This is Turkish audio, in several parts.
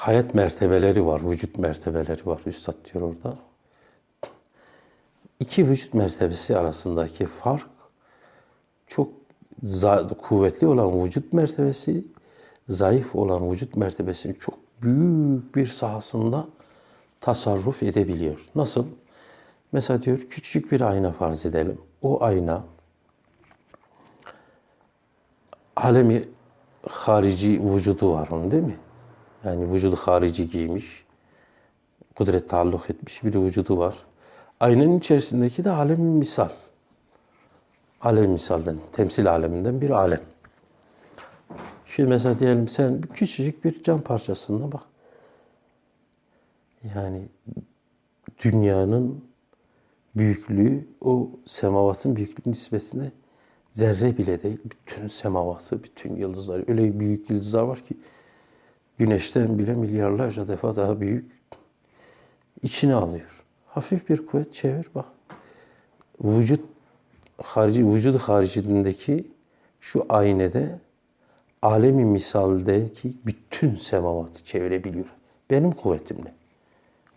hayat mertebeleri var, vücut mertebeleri var. Üstad diyor orada. İki vücut mertebesi arasındaki fark çok kuvvetli olan vücut mertebesi, zayıf olan vücut mertebesinin çok büyük bir sahasında tasarruf edebiliyor. Nasıl? Mesela diyor küçücük bir ayna farz edelim. O ayna alemi harici vücudu var onun değil mi? Yani vücudu harici giymiş, kudret taalluk etmiş bir vücudu var. Aynanın içerisindeki de alem misal. Alem misalden, temsil aleminden bir alem. Şimdi mesela diyelim sen küçücük bir cam parçasına bak. Yani dünyanın büyüklüğü o semavatın büyüklüğü nispetine zerre bile değil. Bütün semavatı, bütün yıldızlar. Öyle büyük yıldızlar var ki güneşten bile milyarlarca defa daha büyük içine alıyor. Hafif bir kuvvet çevir bak. Vücut harici, vücudu haricindeki şu aynede alemi misaldeki bütün semavatı çevirebiliyor. Benim kuvvetimle.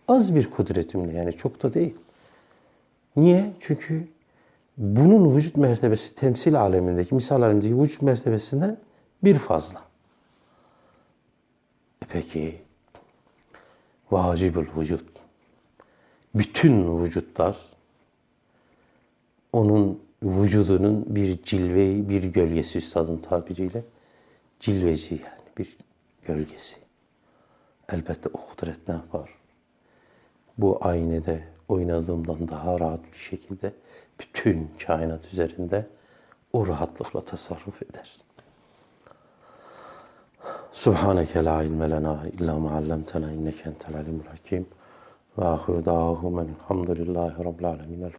Az bir kudretimle yani çok da değil. Niye? Çünkü bunun vücut mertebesi temsil alemindeki, misal alemindeki vücut mertebesinden bir fazla. E peki vacibül vücut. Bütün vücutlar onun vücudunun bir cilve, bir gölgesi üstadın tabiriyle. Cilveci yani bir gölgesi. Elbette o kudret ne yapar? Bu aynede oynadığımdan daha rahat bir şekilde bütün kainat üzerinde o rahatlıkla tasarruf eder. Subhaneke la ilme lena illa ma allamtena inneke entel alimul hakim. Ve ahiru da'ahumen elhamdülillahi rabbil alemin.